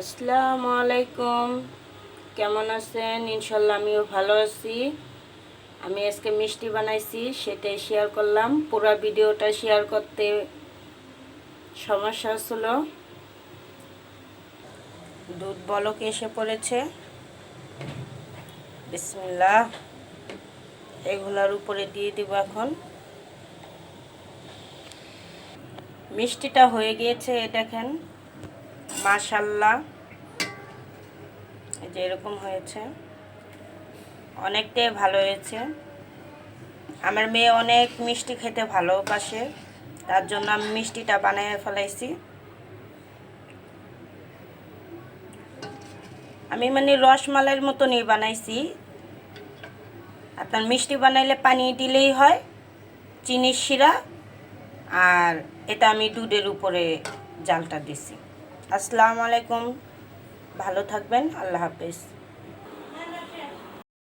আসসালামু আলাইকুম। কেমন আছেন? ইনশাল্লাহ আমিও ভালো আছি। আমি আজকে মিষ্টি বানাইছি, সেটাই শেয়ার করলাম। পুরো ভিডিওটা শেয়ার করতে সমস্যা ছিল দুধ বলক এসে পড়েছে। বিসমিল্লাহ। এগুলার উপরে দিয়ে দিব এখন। মিষ্টিটা হয়ে গিয়েছে দেখেন। মাশাল্লাহ যে এরকম হয়েছে। অনেকটাই ভালো হয়েছে। আমার মেয়ে অনেক মিষ্টি খেতে ভালোবাসে। তার জন্য আমি মিষ্টিটা বানিয়ে ফেলাইছি। আমি মানে রসমালাইয়ের মতনই বানাইছি। আপনার মিষ্টি বানাইলে পানি দিলেই হয়, চিনির শিরা, আর এটা আমি দুধের উপরে জালটা দিছি। আসসালামু আলাইকুম। ভালো থাকবেন। আল্লাহ হাফেজ।